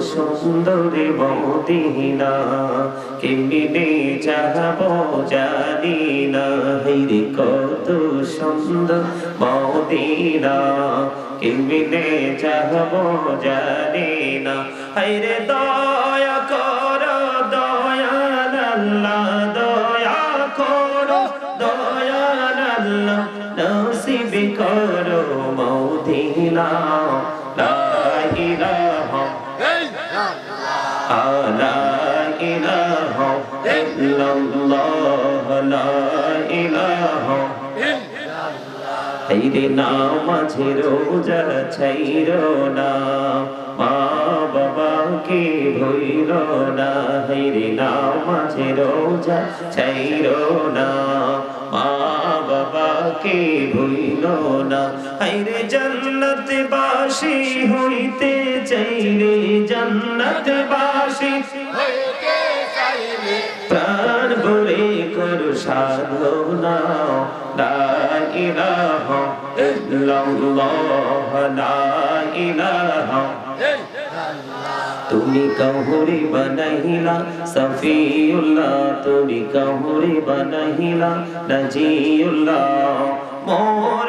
সুন্দর মদিনা, কেমনে যাব জানি না। হাইরে কত সুন্দর মদিনা, কেমনে যাব জানি না। হাইরে দয়া কর, দয়াল আল্লাহ, দয়া করো, দয়াল আল্লাহ, নসিব করো মদিনা। লা ইলাহা ইল্লাল্লাহ, লা ইলাহা হাইরে নামাজে রোজা ছাইরো না, মা বাবাকে ভইল না। হাইরে নামাজে রোজা ছাইরো না, মা বাবাকে ভইল না। হাইরে জান্নাত বাসি হইতে চাইরে জান্নাত বাসি প্রাণ ভরে করু সাধনা লা ইলাহা ইল্লাল্লাহ লা ইলাহা। তুমি কাহুরি বানাইলা সফিউল্লাহ তুমি কাহুরি বানাইলা নজিউল্লাহ। মোর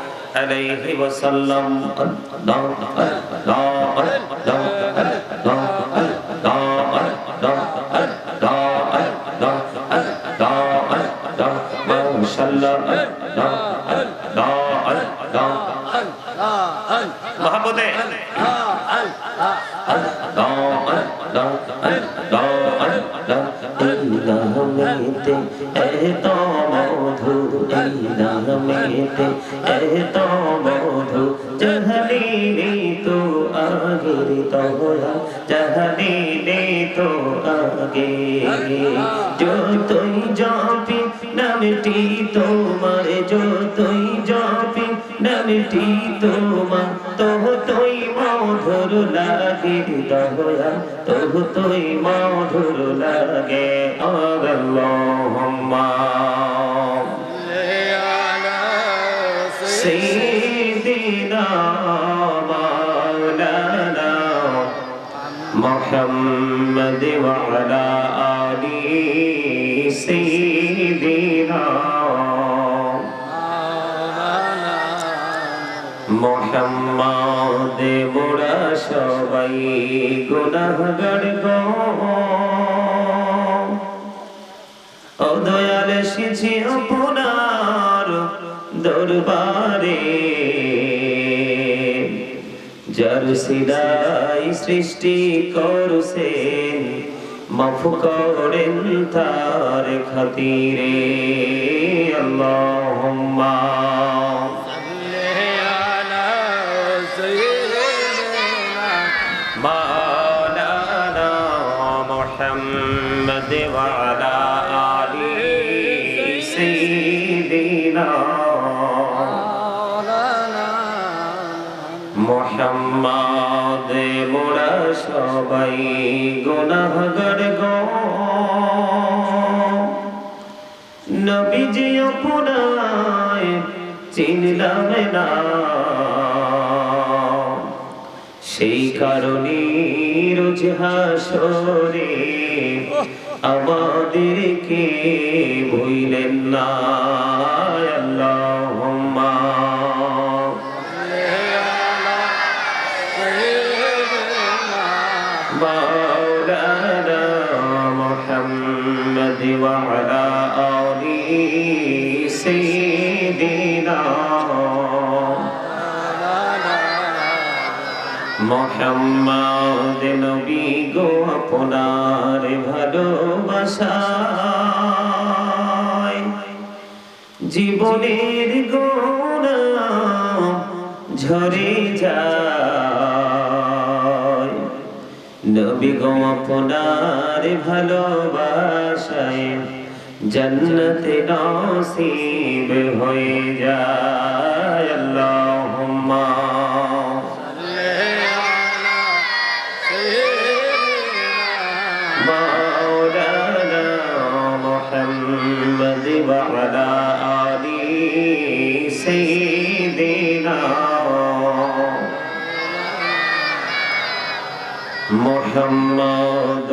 عليه وسلم محبت এই নামেতে এই নামেতে এত মধু জহলিনি তো আগের তোরা জহলিনি তো আগে। যতই জপি, নামটি তোমার, যতই জপি, নামটি তোমার তহ তুই মধুর লাগে দয়া তহ তুই মধুর লাগে। আল্লাহুম্মা مولانا محمد وعلى آل سيدنا মোহাম্মদ মোরা সবাই গুনাহগার গো ও দয়াল এসেছি আপনার দরবারে যার সিদাই সৃষ্টি করছেন মাফ করেন তার খাতিরে আল্লাহুম্মা مولانا محمد وعلى آل মোরা সবাই গুনাহগার গো। নবীজি আপনায় চিনলাম না। সেই কারণে রোজ হাসরে আমাদেরকে ভুইলেন না আল্লাহুম্মা سيدنا মোহাম্মদ নবী গো আপনার ভালোবাসায় জীবনের গোনা ঝরে যায় নবী গো আপনার ভালোবাসায় جنت نصیب ہوئی جائے اللہم مولانا محمد وعلا آلی سیدنا محمد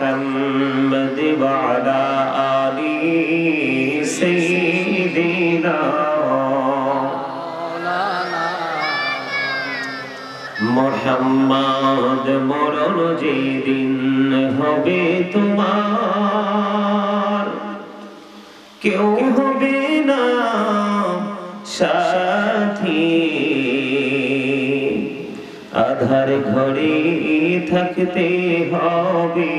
محمد وعلى آل سيدنا মোহাম্মদ মরণ যেদিন হবে তোমার কেউ হবে না সাথী আধার ঘরে থাকতে হবে।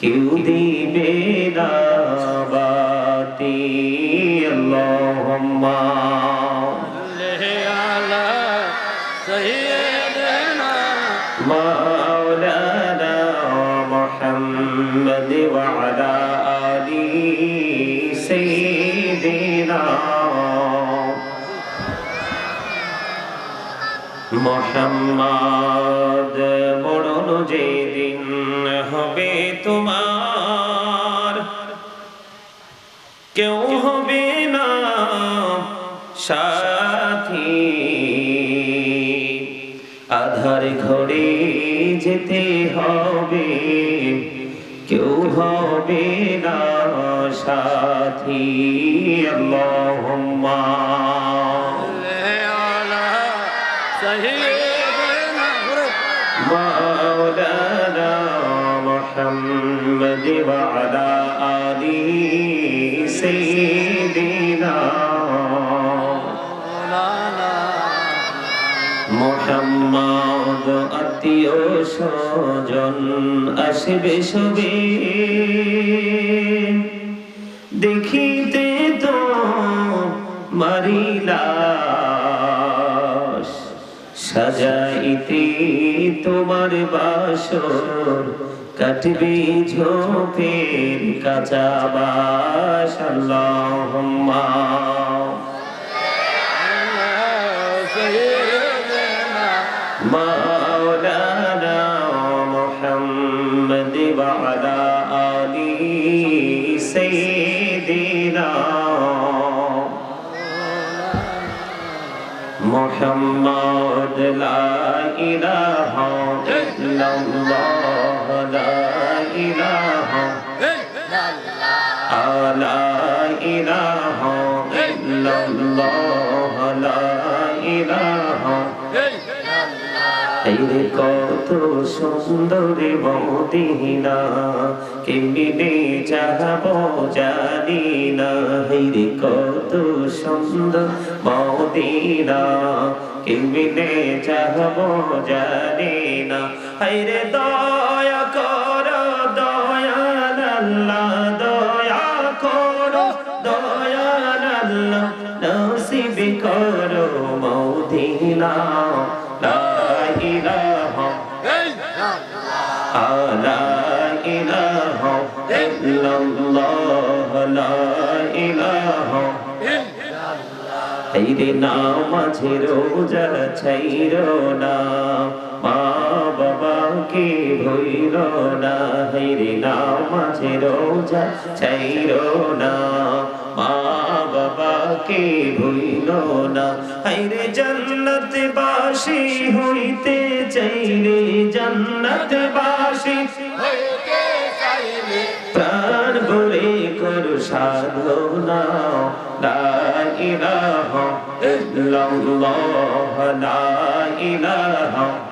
কেউ দিবে না বাতি, আল্লাহুম্মা। আলা সাইয়্যিদিনা মাওলানা মুহাম্মদ ওয়া আলা আলি সাইয়্যিদিনা মোহাম্মদ মরণ যেদিন হবে তোমার, কেউ হবে না সাথী। আধার ঘরে যেতে হবে, কেউ হবে না সাথী। আল্লাহুম্মা محمد وعلى آل سيدنا মোহাম্মদ আত্মীয় স্বজন আসবে সবে দেখিতে তো মারিলাস সাজাইতে তোমার বাসর কাটবে ঝোপের কাঁচা বাস আল্লাহুম্মা مولانا محمد وعلى آل سيدنا محمد لا إله إلا الله لا إله إلا الله لا إله এর কত সুন্দর মদিনা কেমনে যাব জানি না হের কত সুন্দর মদিনা কেমনে যাব জানি না হাইরে দয়া কর দয়াল আল্লাহ হাইরে নামাজে রোজা ছাইর না মা বাবাকে ভইল না হাইরে নামাজে রোজা ছাইর বাবাকে ভইল না। হাইরে জান্নাত বাসি হইতে চাইলে জান্নাত বাসি প্রাণ ভরে করু সাধনা। লা ইলাহা ইল্লাল্লাহ লা ইলাহা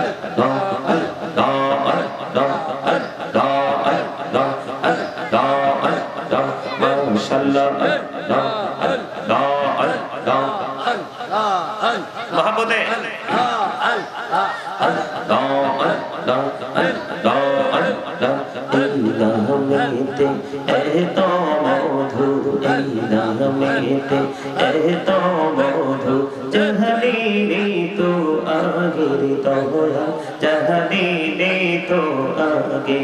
আগে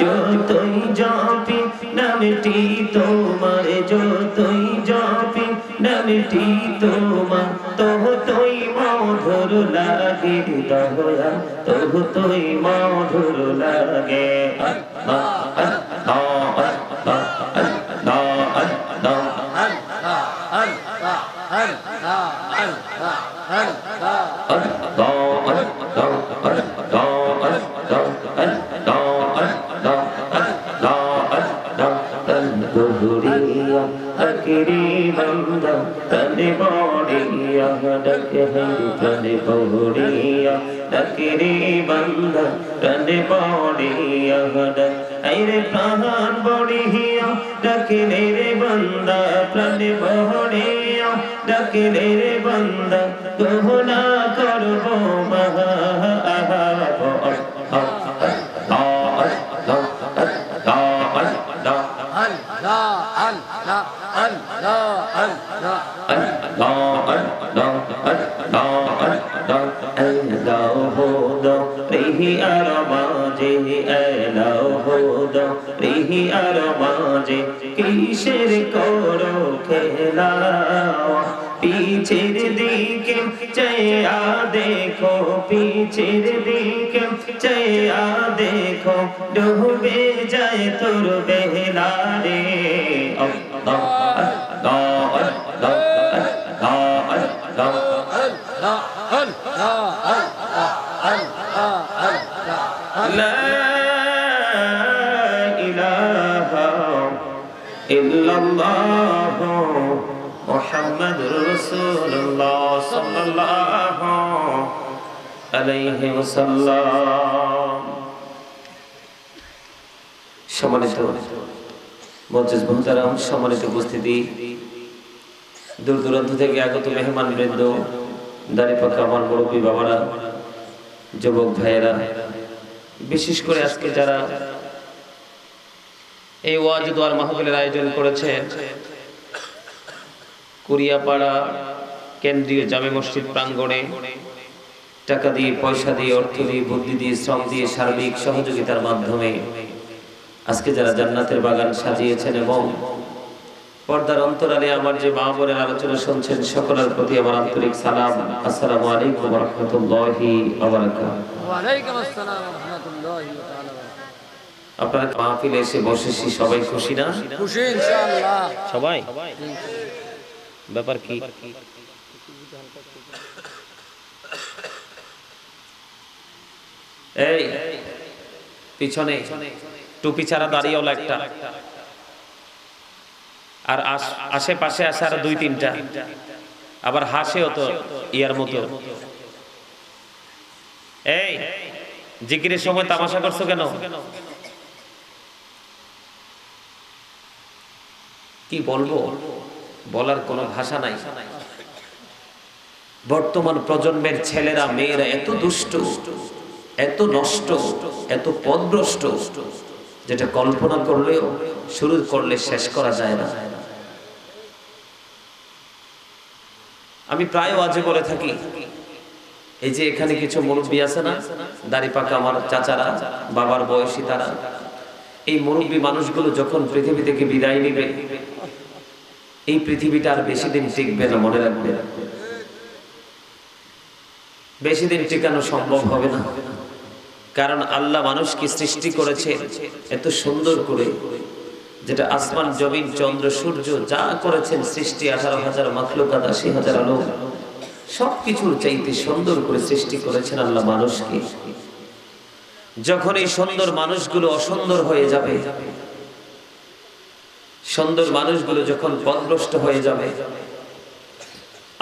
যতই জপি, নামটি তোমার, যতই জপি, নামটি তোমার তহ তুই মধুর লাগে দহয়া তহ তুই মধুর লাগে। আহ আল্লাহ প্রাণ বড়িয়া ডাকিলে রে বন্দা প্রাণ বড়িয়া ডাকিলে রে বন্দা করব মহা إلا الله محمد رسول الله صلى الله عليه وسلم সম্মানিত মজ্জেস মোহতারাম সম্মানিত উপস্থিতি। দূর দূরান্ত থেকে আগত মেহমান বৃন্দ, দাঁড়ি পাকা আমার মুরব্বী বাবারা, যুবক ভাইয়েরা, বিশেষ করে আজকে যারা এই ওয়াজ দোয়ার মাহফিলের আয়োজন করেছে, কুরিয়াপাড়া কেন্দ্রীয় জামে মসজিদ প্রাঙ্গণে টাকা দিয়ে, পয়সা দিয়ে, অর্থ দিয়ে, বুদ্ধি দিয়ে, শ্রম দিয়ে, সার্বিক সহযোগিতার মাধ্যমে আজকে যারা জান্নাতের বাগান সাজিয়েছেন এবং পর্দার অন্তরালে আমার যে মা বোনের আলোচনা শুনছেন সকলের প্রতি আমার আন্তরিক সালাম। আসসালামু আলাইকুম রহমতুল্লাহি আসসালাম ওয়া রাহমাতুল্লাহি ওয়া তাআলা আপনারা মাহফিলে এসে বসেছি? সবাই খুশি না? খুশি ইনশাআল্লাহ। সবাই ব্যাপার কি? এই পিছনে। টুপি ছাড়া দাঁড়িয়েওলা একটা। আর আশ- আশেপাশে আছে আর দুই তিনটা। আবার হাসেও তো ইয়ার মতো। এই জিকিরের সময় তামাশা করছ কেন? কি বলব? বলার কোনো ভাষা নাই। বর্তমান প্রজন্মের ছেলেরা মেয়েরা এত দুষ্ট এত নষ্ট এত পদভ্রষ্ট। যেটা কল্পনা করলেও শুরু করলে শেষ করা যায় না। আমি প্রায় আজে বলে থাকি, এই যে এখানে কিছু মুরব্বী আছে না, দাড়ি পাকা আমার চাচারা, বাবার বয়সী তারা, এই মুরব্বী মানুষগুলো যখন পৃথিবী থেকে বিদায় নিবে, এই পৃথিবীটা আর বেশি দিন টিকবে না মনে রাখবে। বেশি দিন টিকানো সম্ভব হবে না। কারণ আল্লাহ মানুষকে সৃষ্টি করেছে এত সুন্দর করে। যেটা আসমান, জমিন, চন্দ্র, সূর্য যা করেছেন সৃষ্টি, আঠারো হাজার মাখলুকাত, আশি হাজার আলো সবকিছুর চাইতে সুন্দর করে সৃষ্টি করেছেন আল্লাহ মানুষকে। যখন এই সুন্দর মানুষগুলো অসুন্দর হয়ে যাবে, সুন্দর মানুষগুলো যখন পথভ্রষ্ট হয়ে যাবে,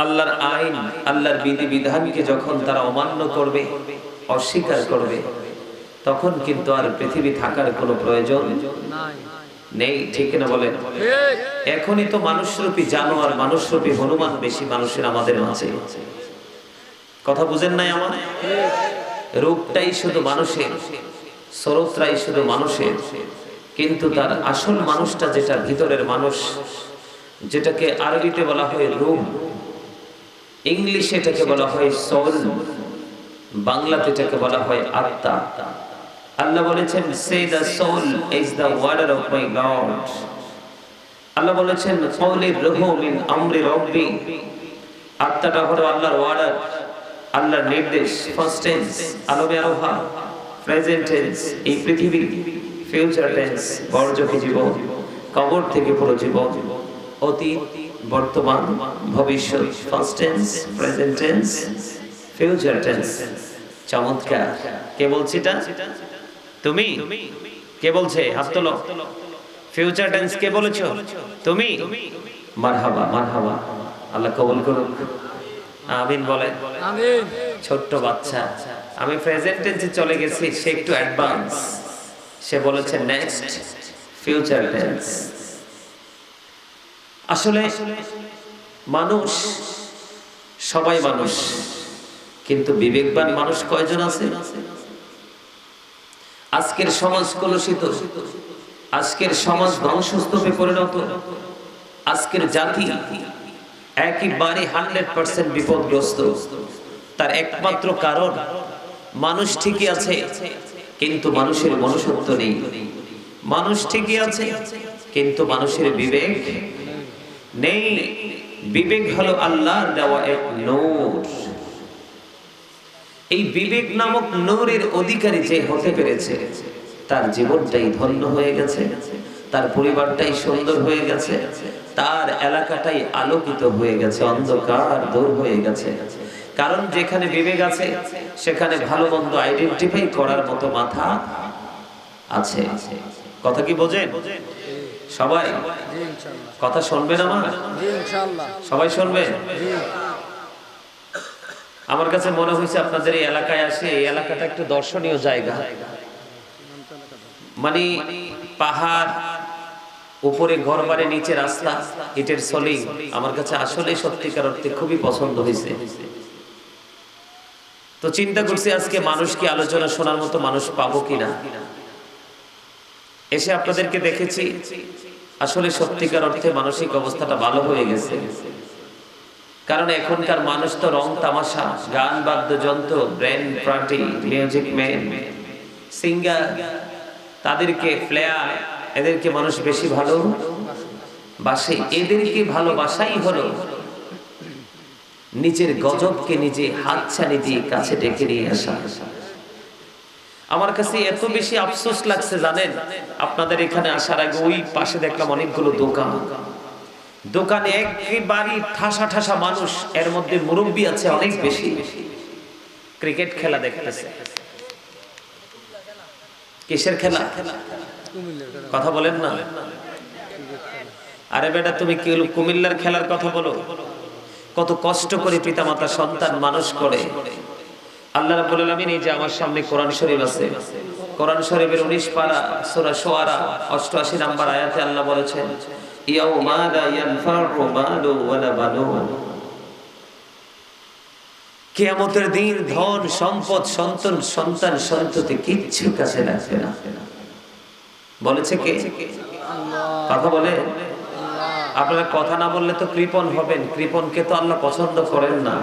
আল্লাহর আইন, আল্লাহর বিধি বিধানকে যখন তারা অমান্য করবে, অস্বীকার করবে তখন কিন্তু আর পৃথিবী থাকার কোনো প্রয়োজন নাই। নেই ঠিক না বলেন? এখনই তো মানুষরূপী জানোয়ার মানুষরূপী হনুমান বেশি মানুষের আমাদের মাঝে। কথা বুঝেন নাই আমার? রূপটাই শুধু মানুষের স্রোতরাই শুধু মানুষের। কিন্তু তার আসল মানুষটা যেটা ভিতরের মানুষ যেটাকে আরবিতে বলা হয় রূপ ইংলিশে এটাকে বলা হয় সোল বাংলাতে এটাকে বলা হয় আত্মা। আল্লাহ বলেছেন সে the soul is the order of my God Allah বলেছেন কওলির রুহু মিন আমরি রব্বি আত্মাটা হলো আল্লাহর ওয়ার্ডার আল্লাহর নির্দেশ ফার্স্ট টেন্স আলমে আরোহা প্রেজেন্ট টেন্স এই পৃথিবী ফিউচার টেন্স বর্জকি জীবন, কবর থেকে পুরো জীবন, অতীত, বর্তমান, ভবিষ্যৎ first tense present tense future tense চমৎকার। কে বলছি এটা? তুমি? কে বলছে? হাত তোলো। ফিউচার টেন্স কে বলেছ? তুমি? মারহাবা মারহাবা। আল্লাহ কবুল করুক। আমিন বলে। আমিন। ছোট্ট বাচ্চা। আমি প্রেজেন্ট টেন্সে চলে গেছি সে একটু অ্যাডভান্স সে বলেছে নেক্সট ফিউচার টেন্স আসলে মানুষ সবাই মানুষ কিন্তু বিবেকবান মানুষ কয়জন আছে? আজকের সমাজ কলুষিত, আজকের সমাজ ধ্বংসস্তূপে পরিণত, আজকের জাতি একেবারে হান্ড্রেড পার্সেন্ট বিপদগ্রস্ত। তার একমাত্র কারণ, মানুষ ঠিকই আছে, কিন্তু মানুষের মনুষ্যত্ব নেই। মানুষ ঠিকই আছে, কিন্তু মানুষের বিবেক নেই। বিবেক হলো আল্লাহর দেওয়া এক নূর। এই বিবেক নামক নূরের অধিকারী যে হতে পেরেছে তার জীবনটাই ধন্য হয়ে গেছে তার পরিবারটাই সুন্দর হয়ে গেছে তার এলাকাটাই আলোকিত হয়ে গেছে অন্ধকার দূর হয়ে গেছে। কারণ যেখানে বিবেক আছে সেখানে ভালো মন্দ আইডেন্টিফাই করার মতো মাথা আছে। কথা কি বোঝেন? সবাই? কথা শুনবেন আমার? সবাই শুনবেন? আমার কাছে মনে হয়েছে আপনাদের এই এলাকায় আসে, এই এলাকাটা একটু দর্শনীয় জায়গা। মানে পাহাড়, উপরে ঘর বাড়ি নিচে রাস্তা, ইটের সলিং, আমার কাছে আসলে সত্যিকার অর্থে খুবই পছন্দ হয়েছে। তো চিন্তা করছি আজকে মানুষকে আলোচনা শোনার মতো মানুষ পাবো কিনা? এসে আপনাদেরকে দেখেছি, আসলে সত্যিকার অর্থে মানসিক অবস্থাটা ভালো হয়ে গেছে। কারণ এখনকার মানুষ তো রং তামাশা, গান, বাদ্যযন্ত্র brand party music man singer তাদেরকে প্লেয়ার এদেরকে মানুষ বেশি ভালো বাসে। এদেরকে ভালোবাসাই হলো নিজের গজবকে নিজে হাতছানি দিয়ে কাছে ডেকে নিয়ে আসা। আমার কাছে এত বেশি আফসোস লাগছে, জানেন? আপনাদের এখানে আসার আগে ওই পাশে দেখলাম অনেকগুলো দোকান। দোকানে একেবারে ঠাসা ঠাসা মানুষ, এর মধ্যে মুরব্বী আছে অনেক বেশি। ক্রিকেট খেলা দেখতেছে। কিসের খেলা? কথা বলেন না। আরে বেটা, তুমি কি কুমিল্লার খেলার কথা বলো? কত কষ্ট করে পিতামাতা সন্তান মানুষ করে। আল্লাহ রাব্বুল আলামিন এই যে আমার সামনে কোরআন শরীফ আছে। কোরআন শরীফের 19 পারা, সূরা শুআরা 88 নাম্বার আয়াতে আল্লাহ বলেছেন ইয়াউমা লা ইয়ানফাউ মালু ওয়ালা বানুন। কিয়ামতের দিন ধন, সম্পদ, সন্তান সন্তান, সন্ততি কিচ্ছু কাছে লাগবে না। বলেছে কে? কথা বলে? আপনারা কথা না বললে তো কৃপণ হবেন। কৃপণকে তো আল্লাহ পছন্দ করেন না।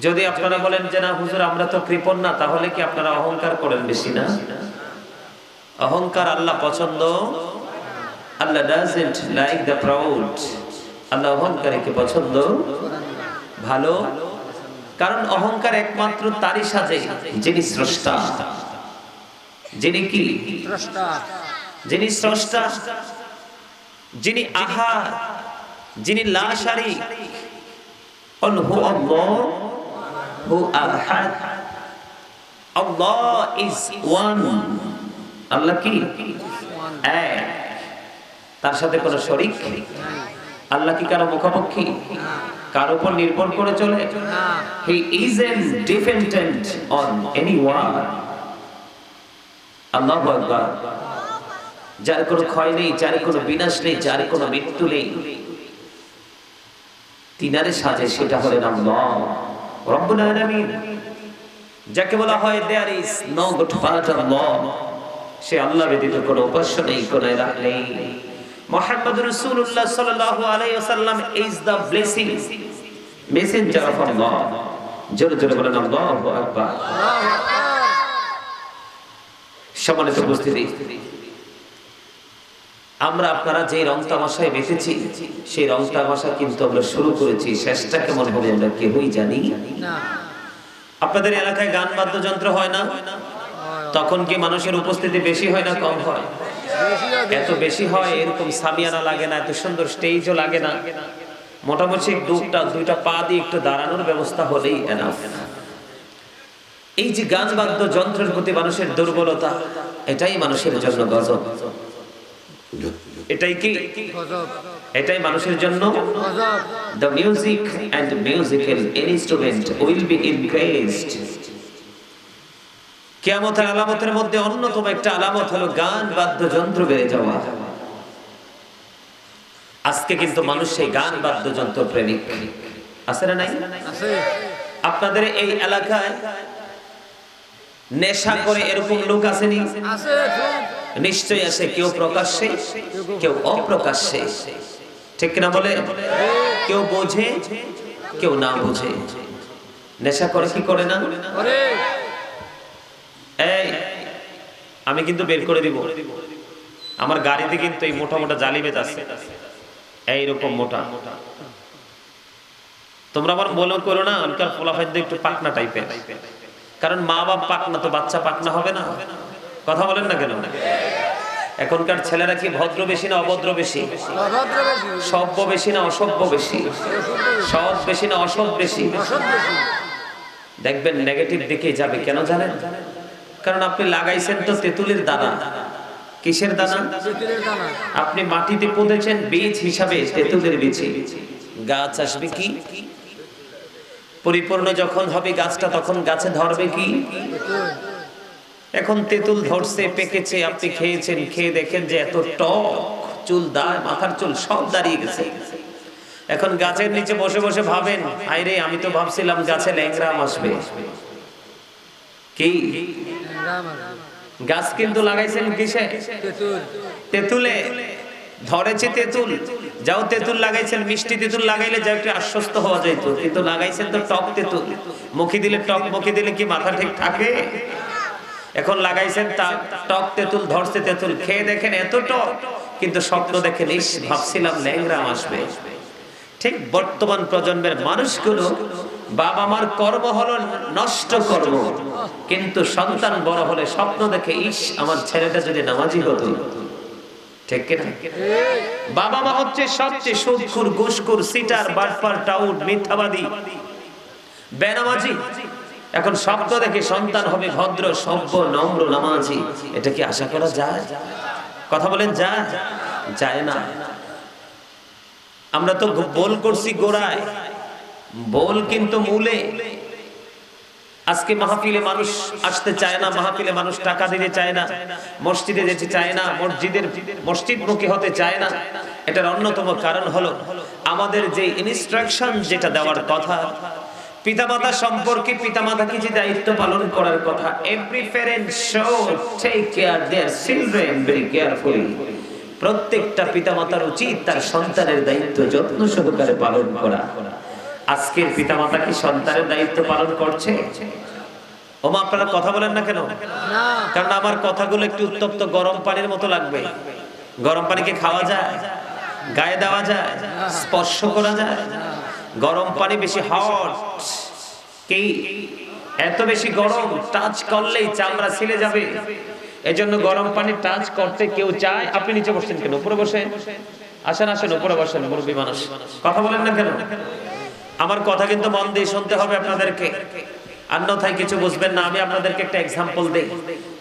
যদি আপনারা বলেন যে, না, হুজুর, আমরা তো কৃপণ না, তাহলে কি আপনারা অহংকার করেন বেশি না? অহংকার আল্লাহ পছন্দ Allah doesn't like the proud Allah অহংকারীকে পছন্দ ভালো। কারণ অহংকার একমাত্র তারই সাজে যিনি স্রষ্টা। যিনি কি? যিনি স্রষ্টা। যিনি আহা যিনি লাশারি। আল্লাহ ইজ ওয়ান আল্লাহ কি? এক। তার সাথে কোনো শরিক? আল্লাহ কি কারও মুখাপক্ষী কার উপর নির্ভর করে চলে? না He isn't dependent on anyone. আল্লাহু আকবার। যার কোনো ক্ষয় নেই, যার কোনো বিনাশ নেই, যার কোনো মৃত্যু নেই। তিনারে সাজে সেটা হলেন আল্লাহ। রব্বুল আলামিন। যাকে বলা হয় there is no god but Allah সে আল্লাহ ব্যতীত কোনো উপাস্য নেই, কোনো ইলাহ নেই। মুহাম্মদ রাসূলুল্লাহ সাল্লাল্লাহু আলাইহি ওয়াসাল্লাম is the blessing messenger of Allah জোরে জোরে বলেন আল্লাহু আকবার। সম্মানিত উপস্থিতি আমরা আপনারা যে রং তামাশায় বেঁচেছি সেই রং তামাশা কিন্তু আমরা শুরু করেছি শেষটা কেমন হবে আমরা কেউই জানি। না। আপনাদের এলাকায় গান বাদ্যযন্ত্র হয় না? হয়। তখন কি মানুষের উপস্থিতি বেশি হয় না কম হয়, এত বেশি হয়, এরকম সামিয়ানা লাগে না, এত সুন্দর স্টেজও লাগে না। মোটামুটি দুটা, দুইটা পা দিয়ে একটু দাঁড়ানোর ব্যবস্থা হলেই এনাফ এই যে গান বাদ্য যন্ত্রের প্রতি মানুষের দুর্বলতা, এটাই মানুষের জন্য গজব। এটাই কি? এটাই মানুষের জন্য the music music musical musical will be increased কিয়ামতের আলামতের মধ্যে অন্যতম একটা আলামত হলো গান বাদ্যযন্ত্র বেড়ে যাওয়া। আজকে কিন্তু মানুষ সেই গান বাদ্যযন্ত্র প্রেমিক। আছে না নাই? আপনাদের এই এলাকায় নেশা করে এরকম লোক আসেনি? নিশ্চয়ই আছে কেউ প্রকাশ্যে কেউ অপ্রকাশ্যে। ঠিক কিনা বলে? কেউ বোঝে কেউ না বোঝে। নেশা করে কি করে না? এই, আমি কিন্তু বের করে দিব। আমার গাড়িতে কিন্তু এই মোটা মোটা জালি বেত আছে। এইরকম মোটা। তোমরা আমার মনে করো না আজকাল ফোলাফাইদ একটু পাকনা টাইপের। কারণ মা বাপ পাকনা তো বাচ্চা পাকনা হবে না। কথা বলেন না কেন? এখনকার ছেলেরা কি ভদ্র বেশি না অভদ্র বেশি? সভ্য বেশি না অসভ্য বেশি? সব বেশি না অসৎ বেশি? দেখবেন নেগেটিভ দিকে যাবে, কেন জানেন? কারণ আপনি লাগাইছেন তো তেঁতুলের দানা। কিসের দানা? আপনি মাটিতে পুঁতেছেন বীজ হিসাবে তেঁতুলের বীজে। গাছ আসবে কি? পরিপূর্ণ যখন হবে গাছটা তখন গাছে ধরবে কি? এখন তেঁতুল ধরছে, পেকেছে, আপনি খেয়েছেন, খেয়ে দেখেন যে এত টক, চুল দায় মাথার চুল সব দাঁড়িয়ে গেছে। এখন গাছের নিচে বসে বসে ভাবেন আইরে আমি তো ভাবছিলাম গাছে ল্যাংরাম আসবে। কি। গাছ কিন্তু লাগাইছেন কিসে? তেঁতুল। ধরেছে তেঁতুল। যাও তেঁতুল লাগাইছেন মিষ্টি তেঁতুল লাগাইলে যা একটু আশ্বস্ত হওয়া যাইতো কিন্তু লাগাইছেন তো টক তেঁতুল। মুখে দিলে টক মুখে দিলে কি মাথা ঠিক থাকে? এখন লাগাইছেন তা টক তেঁতুল ধরছে তেঁতুল। খেয়ে দেখেন এত টক কিন্তু স্বপ্ন দেখেন ইস ভাবছিলাম ল্যাংরাম আসবে। ঠিক বর্তমান প্রজন্মের মানুষগুলো বাবা মার কর্ম হলো নষ্ট কর্ম। কিন্তু সন্তান বড় হলে স্বপ্ন দেখে, ইস, আমার ছেলেটা যদি নামাজি হতো। বাবা মা হচ্ছে সবচেয়ে সিটার, বাটপার মিথ্যাবাদী। বেনামাজি। এখন স্বপ্ন দেখে সন্তান হবে ভদ্র, সভ্য, নম্র নামাজি। এটা কি আশা করা যায়? কথা বলেন, যায়? যায় না। আমরা তো বোল করছি গোড়ায়। বোল কিন্তু মূলে। আজকে মাহফিলে মানুষ আসতে চায় না মাহফিলে মানুষ টাকা দিতে চায় না মসজিদে যেতে চায় না মসজিদের মসজিদমুখী হতে চায় না এটার অন্যতম কারণ হলো আমাদের যে ইনস্ট্রাকশন যেটা দেওয়ার কথা পিতামাতা সম্পর্কে পিতামাতাকে যে দায়িত্ব পালন করার কথা every parent should take care their children very carefully প্রত্যেকটা পিতামাতার উচিত তার সন্তানের দায়িত্ব যত্ন সহকারে পালন করা আজকের পিতামাতা কি সন্তানের দায়িত্ব পালন করছে? ওমা আপনারা কথা বলেন না কেন? কারণ আমার কথাগুলো একটু উত্তপ্ত গরম পানির মতো লাগবে। গরম পানি কি খাওয়া যায়? গায়ে দেওয়া যায়? স্পর্শ করা যায়? গরম পানি বেশি হট। কি? এত বেশি গরম টাচ করলেই চামড়া ছিলে যাবে। এজন্য গরম পানি টাচ করতে কেউ চায়? আপনি নিচে বসছেন কেন? উপরে বসে আসেন আসেন উপরে বসেন মুরব্বী মানুষ। কথা বলেন না কেন? আমার কথা কিন্তু মন দিয়ে শুনতে হবে আপনাদেরকে। অন্যথায় কিছু বুঝবেন না, আমি আপনাদেরকে একটা এক্সাম্পল দেই।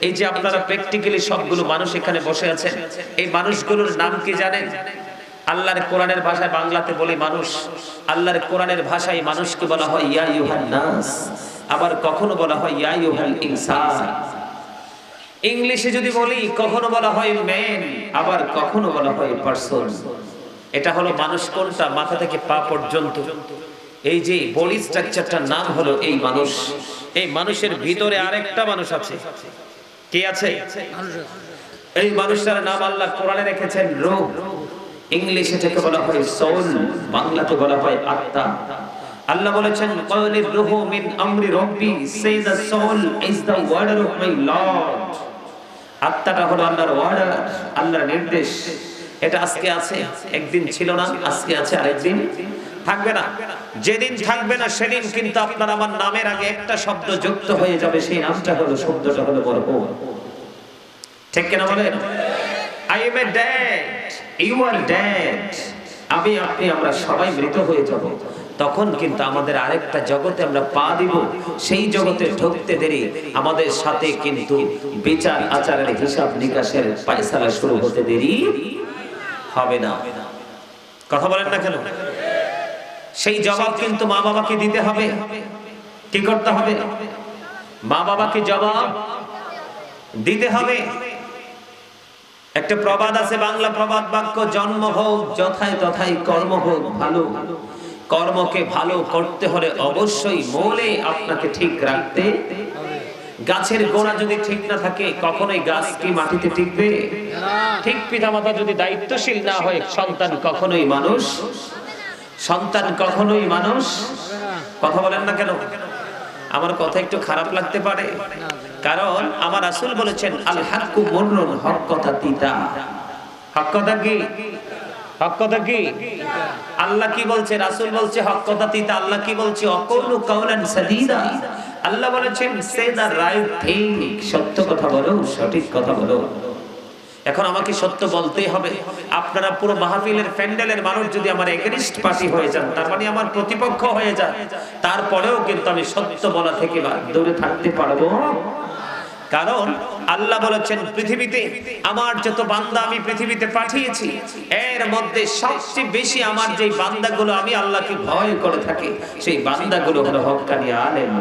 এই যে আপনারা প্র্যাকটিক্যালি সবগুলো মানুষ এখানে বসে আছেন, এই মানুষগুলোর নাম কি জানেন? আল্লাহর কোরআনের ভাষায় বাংলাতে বলি মানুষ। আল্লাহর কোরআনের ভাষায় মানুষকে বলা হয়, ইয়া ইউহান নাস। আবার কখনো বলা হয়, ইয়া ইউহাল ইনসান। ইংলিশে যদি বলি, কখনো বলা হয়, ম্যান। আবার কখনো বলা হয়, পারসন। এটা হলো মানুষ কোনটা? মাথা থেকে পা পর্যন্ত। এই যে বডি স্ট্রাকচারটার নাম হলো এই মানুষ। এই মানুষের ভিতরে আরেকটা মানুষ আছে। কে আছে? এই মানুষটার নাম আল্লাহ কোরআনে রেখেছেন রূহ। ইংলিশে থেকে বলা হয় সোল বাংলাতে বলা হয় আত্মা। আল্লাহ বলেছেন ক্বালির রূহু মিন আমরি রাব্বি say the soul is the order of my lord আত্মাটা হলো আল্লাহর ওয়ার্ডার আল্লাহর নির্দেশ। এটা আজকে আছে, একদিন ছিল না, আজকে আছে আরেকদিন। থাকবে না। যেদিন থাকবে না, সেদিন কিন্তু আপনার আমার নামের আগে একটা শব্দ যুক্ত হয়ে যাবে। সেই নামটা হলো, শব্দটা হলো বরকত। ঠিক কিনা বলেন? I am a dad you are dad আমি, আপনি, আমরা সবাই মৃত হয়ে যাব। তখন কিন্তু আমাদের আরেকটা জগতে আমরা পা দিব। সেই জগতে ঢুকতে দেরি। আমাদের সাথে কিন্তু বিচার, আচারের হিসাব নিকাশের পায়সালা শুরু হতে দেরি হবে না। কথা বলেন না কেন? সেই জবাব কিন্তু মা বাবাকে দিতে হবে। কি করতে হবে? মা বাবাকে জবাব দিতে হবে। একটা প্রবাদ আছে, বাংলা প্রবাদ বাক্য, জন্ম হোক, যথায় তথায় কর্ম হোক, ভালো। কর্মকে ভালো করতে হলে অবশ্যই মূলে আপনাকে ঠিক রাখতে গাছের গোড়া যদি ঠিক না থাকে, কখনোই গাছ কি মাটিতে টিকবে? ঠিক পিতামাতা যদি দায়িত্বশীল না হয়, সন্তান কখনোই মানুষ সন্তান কখনোই মানুষ কথা বলেন না কেন? আমার কথা একটু খারাপ লাগতে পারে। কারণ আমার আসল বলেছেন, আল হাক্কু মুররুন হক কথা তিতা। হক কথা কি? হক কথা আল্লাহ কি হক কথা তিতা। আল্লাহ বলছে? অকৌলু আল্লাহ বলেছেন, সে দা রাইট সত্য কথা বলো, সঠিক কথা বলো। এখন আমাকে সত্য বলতেই হবে। আপনারা পুরো মাহফিলের প্যান্ডেলের মানুষ যদি আমার এগেনিস্ট পার্টি হয়ে যান, তার মানে আমার প্রতিপক্ষ হয়ে যান, তারপরেও কিন্তু আমি সত্য বলা থেকে দূরে থাকতে পারব। কারণ আল্লাহ বলেছেন, পৃথিবীতে আমার যত বান্দা আমি পৃথিবীতে পাঠিয়েছি, এর মধ্যে সবচেয়ে বেশি আমার যে বান্দাগুলো আমি আল্লাহকে ভয় করে থাকি, সেই বান্দাগুলো হলো হক্কানি আলেম।